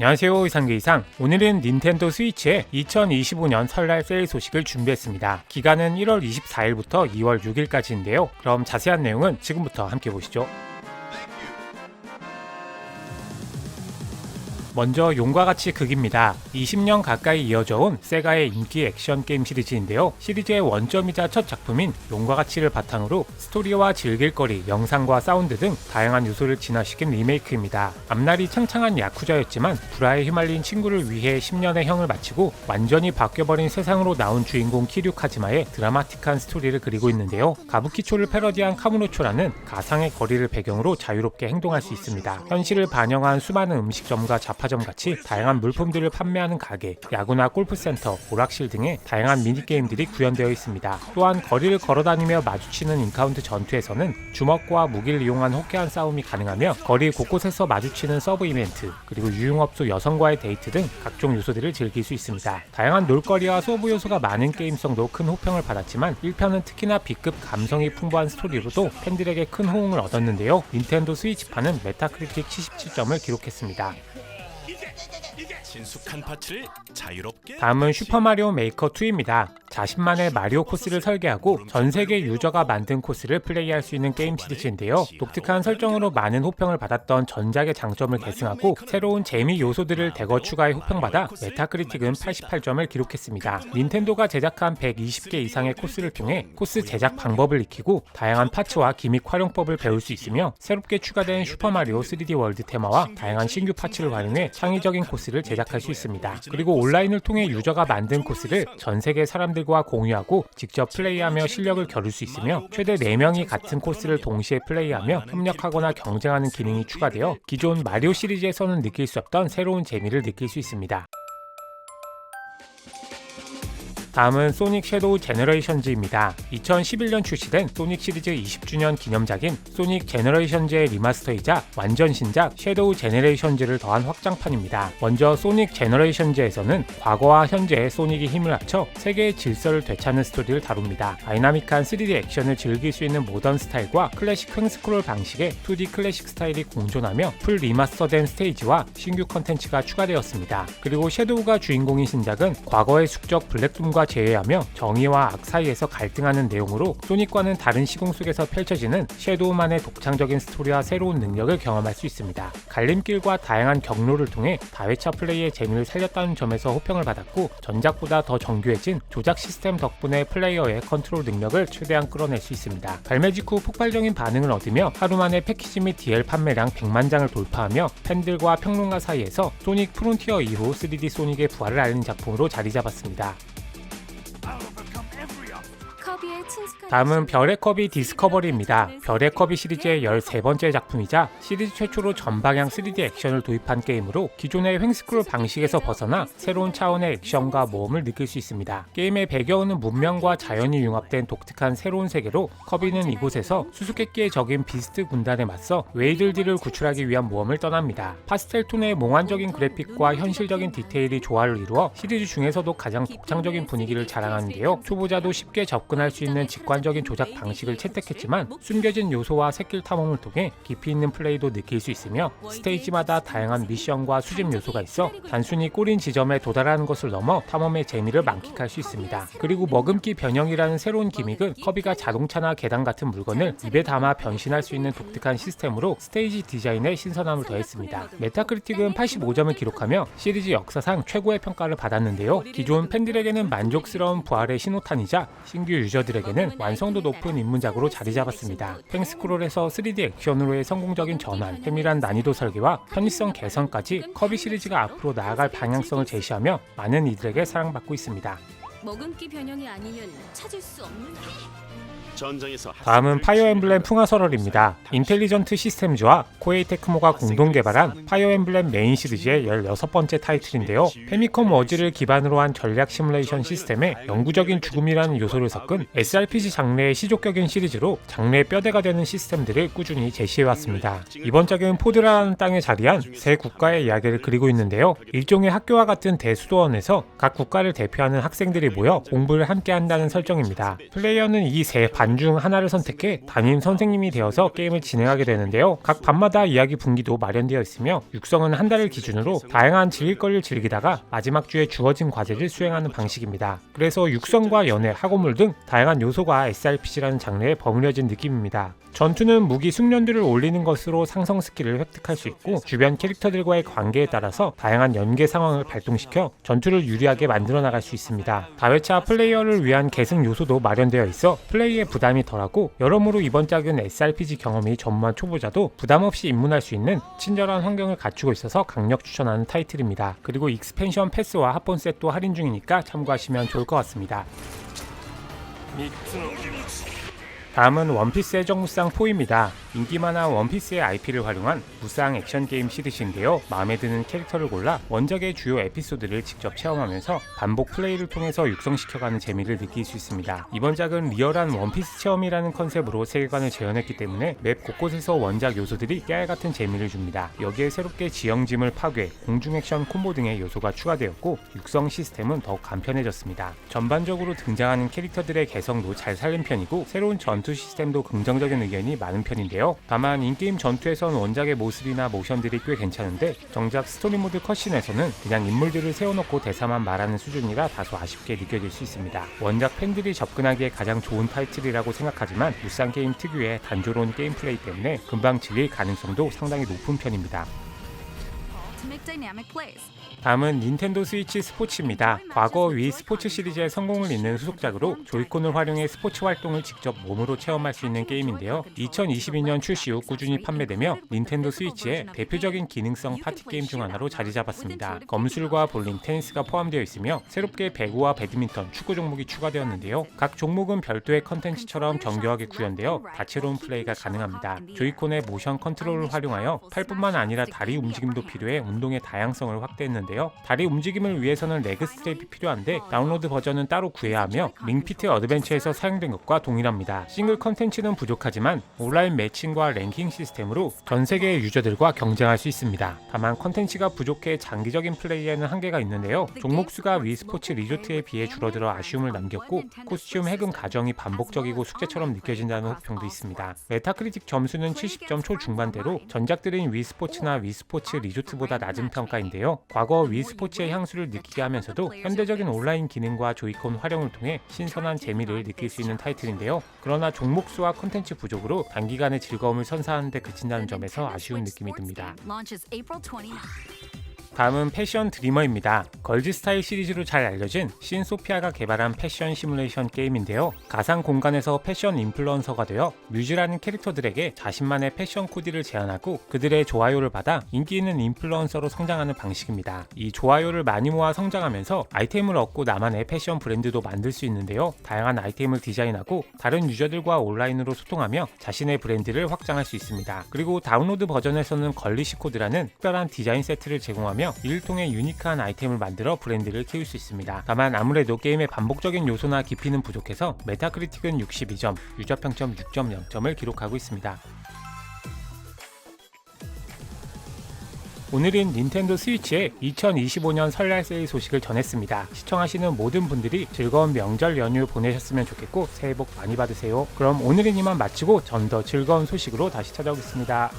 안녕하세요 이상계이상. 오늘은 닌텐도 스위치의 2025년 설날 세일 소식을 준비했습니다. 기간은 1월 24일부터 2월 6일까지인데요. 그럼 자세한 내용은 지금부터 함께 보시죠 먼저 용과 같이 극입니다. 20년 가까이 이어져 온 세가의 인기 액션 게임 시리즈인데요. 시리즈의 원점이자 첫 작품인 용과 같이를 바탕으로 스토리와 즐길거리, 영상과 사운드 등 다양한 요소를 진화시킨 리메이크입니다. 앞날이 창창한 야쿠자였지만 불화에 휘말린 친구를 위해 10년의 형을 마치고 완전히 바뀌어버린 세상으로 나온 주인공 키류 카즈마의 드라마틱한 스토리를 그리고 있는데요. 가부키초를 패러디한 카무로초라는 가상의 거리를 배경으로 자유롭게 행동할 수 있습니다. 현실을 반영한 수많은 음식점과 잡화 백화점 같이 다양한 물품들을 판매하는 가게, 야구나 골프센터, 오락실 등의 다양한 미니게임들이 구현되어 있습니다. 또한 거리를 걸어다니며 마주치는 인카운트 전투에서는 주먹과 무기를 이용한 호쾌한 싸움이 가능하며 거리 곳곳에서 마주치는 서브 이벤트, 그리고 유흥업소 여성과의 데이트 등 각종 요소들을 즐길 수 있습니다. 다양한 놀거리와 서브 요소가 많은 게임성도 큰 호평을 받았지만 1편은 특히나 B급 감성이 풍부한 스토리로도 팬들에게 큰 호응을 얻었는데요. 닌텐도 스위치판은 메타크리틱 77점을 기록했습니다. いけ 친숙한 파츠를 자유롭게 다음은 슈퍼마리오 메이커 2입니다. 자신만의 마리오 코스를 설계하고 전 세계 유저가 만든 코스를 플레이할 수 있는 게임 시리즈인데요. 독특한 설정으로 많은 호평을 받았던 전작의 장점을 계승하고 새로운 재미 요소들을 대거 추가해 호평받아 메타크리틱은 88점을 기록했습니다. 닌텐도가 제작한 120개 이상의 코스를 통해 코스 제작 방법을 익히고 다양한 파츠와 기믹 활용법을 배울 수 있으며 새롭게 추가된 슈퍼마리오 3D 월드 테마와 다양한 신규 파츠를 활용해 창의적 인 코스를 제작할 수 있습니다. 그리고 온라인을 통해 유저가 만든 코스를 전 세계 사람들과 공유하고 직접 플레이하며 실력을 겨룰 수 있으며 최대 4명이 같은 코스를 동시에 플레이하며 협력하거나 경쟁하는 기능이 추가되어 기존 마리오 시리즈에서는 느낄 수 없던 새로운 재미를 느낄 수 있습니다. 다음은 소닉 섀도우 제너레이션즈입니다. 2011년 출시된 소닉 시리즈 20주년 기념작인 소닉 제너레이션즈의 리마스터이자 완전 신작 섀도우 제너레이션즈를 더한 확장판입니다. 먼저 소닉 제너레이션즈에서는 과거와 현재의 소닉이 힘을 합쳐 세계의 질서를 되찾는 스토리를 다룹니다. 다이나믹한 3D 액션을 즐길 수 있는 모던 스타일과 클래식 횡스크롤 방식의 2D 클래식 스타일이 공존하며 풀 리마스터된 스테이지와 신규 컨텐츠가 추가되었습니다. 그리고 섀도우가 주인공인 신작은 과거의 숙적 블랙둠과 제외하며 정의와 악 사이에서 갈등하는 내용으로 소닉과는 다른 시공 속에서 펼쳐지는 섀도우만의 독창적인 스토리와 새로운 능력을 경험할 수 있습니다. 갈림길과 다양한 경로를 통해 다회차 플레이의 재미를 살렸다는 점에서 호평을 받았고 전작보다 더 정교해진 조작 시스템 덕분에 플레이어의 컨트롤 능력을 최대한 끌어낼 수 있습니다. 발매 직후 폭발적인 반응을 얻으며 하루 만에 패키지 및 DL 판매량 100만 장을 돌파하며 팬들과 평론가 사이에서 소닉 프론티어 이후 3D 소닉의 부활을 알린 작품으로 자리 잡았습니다. 다음은 별의 컵이 디스커버리입니다. 별의 컵이 시리즈의 13번째 작품이자 시리즈 최초로 전방향 3D 액션을 도입한 게임으로 기존의 횡스크롤 방식에서 벗어나 새로운 차원의 액션과 모험을 느낄 수 있습니다. 게임의 배경은 문명과 자연이 융합된 독특한 새로운 세계로 커비는 이곳에서 수수께끼의 적인 비스트 군단에 맞서 웨이들디를 구출하기 위한 모험을 떠납니다. 파스텔 톤의 몽환적인 그래픽과 현실적인 디테일이 조화를 이루어 시리즈 중에서도 가장 독창적인 분위기를 자랑하는데요. 초보자도 쉽게 접근할 수 있는 직관적인 조작 방식을 채택했지만 숨겨진 요소와 새길 탐험을 통해 깊이 있는 플레이도 느낄 수 있으며 스테이지마다 다양한 미션과 수집 요소가 있어 단순히 꼬린 지점에 도달하는 것을 넘어 탐험의 재미를 만끽할 수 있습니다. 그리고 머금기 변형이라는 새로운 기믹은 커비가 자동차나 계단 같은 물건을 입에 담아 변신할 수 있는 독특한 시스템으로 스테이지 디자인에 신선함을 더했습니다. 메타크리틱은 85점을 기록하며 시리즈 역사상 최고의 평가를 받았는데요. 기존 팬들에게는 만족스러운 부활의 신호탄이자 신규 유저들에게 는 완성도 높은 입문작으로 자리 잡았습니다. 팽스크롤에서 3D 액션으로의 성공적인 전환, 세밀한 난이도 설계와 편의성 개선까지 커비 시리즈가 앞으로 나아갈 방향성을 제시하며 많은 이들에게 사랑받고 있습니다. 머금기 변형이 아니면 찾을 수 없는 다음은 파이어 엠블렘 풍화설월입니다. 인텔리전트 시스템즈와 코에이 테크모가 공동 개발한 파이어 엠블렘 메인 시리즈의 16번째 타이틀인데요. 페미컴 워즈를 기반으로 한 전략 시뮬레이션 시스템에 영구적인 죽음이라는 요소를 섞은 SRPG 장르의 시족격인 시리즈로 장르의 뼈대가 되는 시스템들을 꾸준히 제시해왔습니다. 이번 작은 포드라라는 땅에 자리한 세 국가의 이야기를 그리고 있는데요. 일종의 학교와 같은 대수도원에서 각 국가를 대표하는 학생들이 모여 공부를 함께 한다는 설정입니다. 플레이어는 이 세 반반 중 하나를 선택해 담임 선생님이 되어서 게임을 진행하게 되는데요. 각 반마다 이야기 분기도 마련되어 있으며 육성은 한 달을 기준으로 다양한 즐길거리를 즐기다가 마지막 주에 주어진 과제를 수행하는 방식입니다. 그래서 육성과 연애, 학원물 등 다양한 요소가 SRPG라는 장르에 버무려진 느낌입니다. 전투는 무기 숙련도를 올리는 것으로 상성 스킬을 획득할 수 있고 주변 캐릭터들과의 관계에 따라서 다양한 연계 상황을 발동시켜 전투를 유리하게 만들어 나갈 수 있습니다. 다회차 플레이어를 위한 계승 요소도 마련되어 있어 플레이에 부 담이 덜하고 여러모로 이번 작은 SRPG 경험이 전무한 초보자도 부담 없이 입문할 수 있는 친절한 환경을 갖추고 있어서 강력 추천하는 타이틀입니다. 그리고 익스펜션 패스와 합본 셋도 할인 중이니까 참고하시면 좋을 것 같습니다. 다음은 원피스 의 정무상 4입니다. 인기 만화 원피스의 IP를 활용한 무쌍 액션 게임 시리즈인데요. 마음에 드는 캐릭터를 골라 원작의 주요 에피소드를 직접 체험하면서 반복 플레이를 통해서 육성시켜가는 재미를 느낄 수 있습니다. 이번 작은 리얼한 원피스 체험이라는 컨셉으로 세계관을 재현했기 때문에 맵 곳곳에서 원작 요소들이 깨알같은 재미를 줍니다. 여기에 새롭게 지형짐을 파괴, 공중 액션 콤보 등의 요소가 추가되었고 육성 시스템은 더욱 간편해졌습니다. 전반적으로 등장하는 캐릭터들의 개성도 잘 살린 편이고 새로운 전투 시스템도 긍정적인 의견이 많은 편인데요. 다만 인게임 전투에선 원작의 모습이나 모션들이 꽤 괜찮은데 정작 스토리 모드 컷신에서는 그냥 인물들을 세워놓고 대사만 말하는 수준이라 다소 아쉽게 느껴질 수 있습니다. 원작 팬들이 접근하기에 가장 좋은 타이틀이라고 생각하지만 무쌍 게임 특유의 단조로운 게임 플레이 때문에 금방 질릴 가능성도 상당히 높은 편입니다. 다음은 닌텐도 스위치 스포츠입니다. 과거 위 스포츠 시리즈의 성공을 잇는 후속작으로 조이콘을 활용해 스포츠 활동을 직접 몸으로 체험할 수 있는 게임인데요. 2022년 출시 후 꾸준히 판매되며 닌텐도 스위치의 대표적인 기능성 파티 게임 중 하나로 자리 잡았습니다. 검술과 볼링, 테니스가 포함되어 있으며 새롭게 배구와 배드민턴, 축구 종목이 추가되었는데요. 각 종목은 별도의 컨텐츠처럼 정교하게 구현되어 다채로운 플레이가 가능합니다. 조이콘의 모션 컨트롤을 활용하여 팔뿐만 아니라 다리 움직임도 필요해 운동의 다양성을 확대했는데 요. 다리 움직임을 위해서는 레그 스트랩이 필요한데 다운로드 버전은 따로 구해야 하며 링피트 어드벤처에서 사용된 것과 동일합니다. 싱글 컨텐츠는 부족하지만 온라인 매칭과 랭킹 시스템으로 전 세계의 유저들과 경쟁할 수 있습니다. 다만 컨텐츠가 부족해 장기적인 플레이에는 한계가 있는데요. 종목 수가 위 스포츠 리조트에 비해 줄어들어 아쉬움을 남겼고 코스튬 해금 과정이 반복적이고 숙제처럼 느껴진다는 호평도 있습니다. 메타크리틱 점수는 70점 초중반대로 전작들인 위 스포츠나 위 스포츠 리조트보다 낮은 평가인데요. 과거 위 스포츠의 향수를 느끼게 하면서도 현대적인 온라인 기능과 조이콘 활용을 통해 신선한 재미를 느낄 수 있는 타이틀인데요. 그러나 종목 수와 콘텐츠 부족으로 단기간의 즐거움을 선사하는 데 그친다는 점에서 아쉬운 느낌이 듭니다. Launches April 29. 다음은 패션 드리머입니다. 걸즈 스타일 시리즈로 잘 알려진 신 소피아가 개발한 패션 시뮬레이션 게임인데요. 가상 공간에서 패션 인플루언서가 되어 뮤즈라는 캐릭터들에게 자신만의 패션 코디를 제안하고 그들의 좋아요를 받아 인기 있는 인플루언서로 성장하는 방식입니다. 이 좋아요를 많이 모아 성장하면서 아이템을 얻고 나만의 패션 브랜드도 만들 수 있는데요. 다양한 아이템을 디자인하고 다른 유저들과 온라인으로 소통하며 자신의 브랜드를 확장할 수 있습니다. 그리고 다운로드 버전에서는 걸리시 코드라는 특별한 디자인 세트를 제공하 며 이를 통해 유니크한 아이템을 만들어 브랜드를 키울 수 있습니다. 다만 아무래도 게임의 반복적인 요소나 깊이는 부족해서 메타크리틱은 62점, 유저 평점 6.0점을 기록하고 있습니다. 오늘은 닌텐도 스위치의 2025년 설날 세일 소식을 전했습니다. 시청하시는 모든 분들이 즐거운 명절 연휴 보내셨으면 좋겠고 새해 복 많이 받으세요. 그럼 오늘은 이만 마치고 전 더 즐거운 소식으로 다시 찾아오겠습니다.